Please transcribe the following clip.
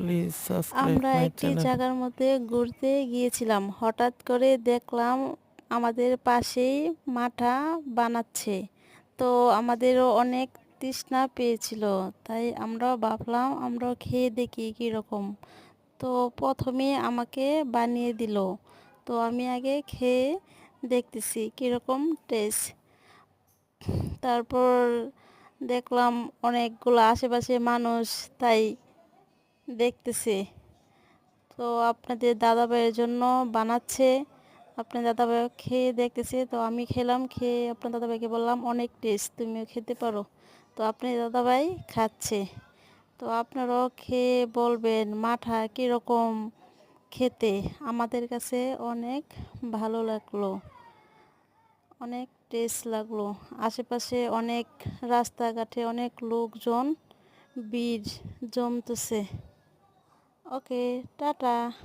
Please আমরা একটি জায়গার মধ্যে ঘুরতে গিয়েছিলাম। হঠাৎ করে দেখলাম আমাদের পাশেই মাঠা বানাচ্ছে। তো আমাদেরও অনেক তৃষ্ণা পেয়েছিল। তাই আমরা ভাবলাম আমরাও খেয়ে দেখি কীরকম। তো প্রথমে আমাকে বানিয়ে দিল। তো আমি আগে খেয়ে দেখতেছি কীরকম টেস্ট তারপর দেখলাম অনেকগুলো আশেপাশে মানুষ তাই দেখতেছে। তো আপনাদের দাদা ভাইয়ের জন্য বানাচ্ছে। আপনার দাদাভাই খেয়ে দেখতেছে। তো আমি খেলাম, খেয়ে আপনার দাদাভাইকে বললাম, অনেক টেস্ট তুমিও খেতে পারো। তো আপনার দাদাভাই খাচ্ছে। তো আপনারাও খেয়ে বলবেন, মাঠা কীরকম খেতে? আমাদের কাছে অনেক ভালো লাগল। অনেক টেস্ট লাগল। আশেপাশে অনেক রাস্তাঘাটে অনেক লোকজন, ভিড় জমতেছে। Oke, dadah.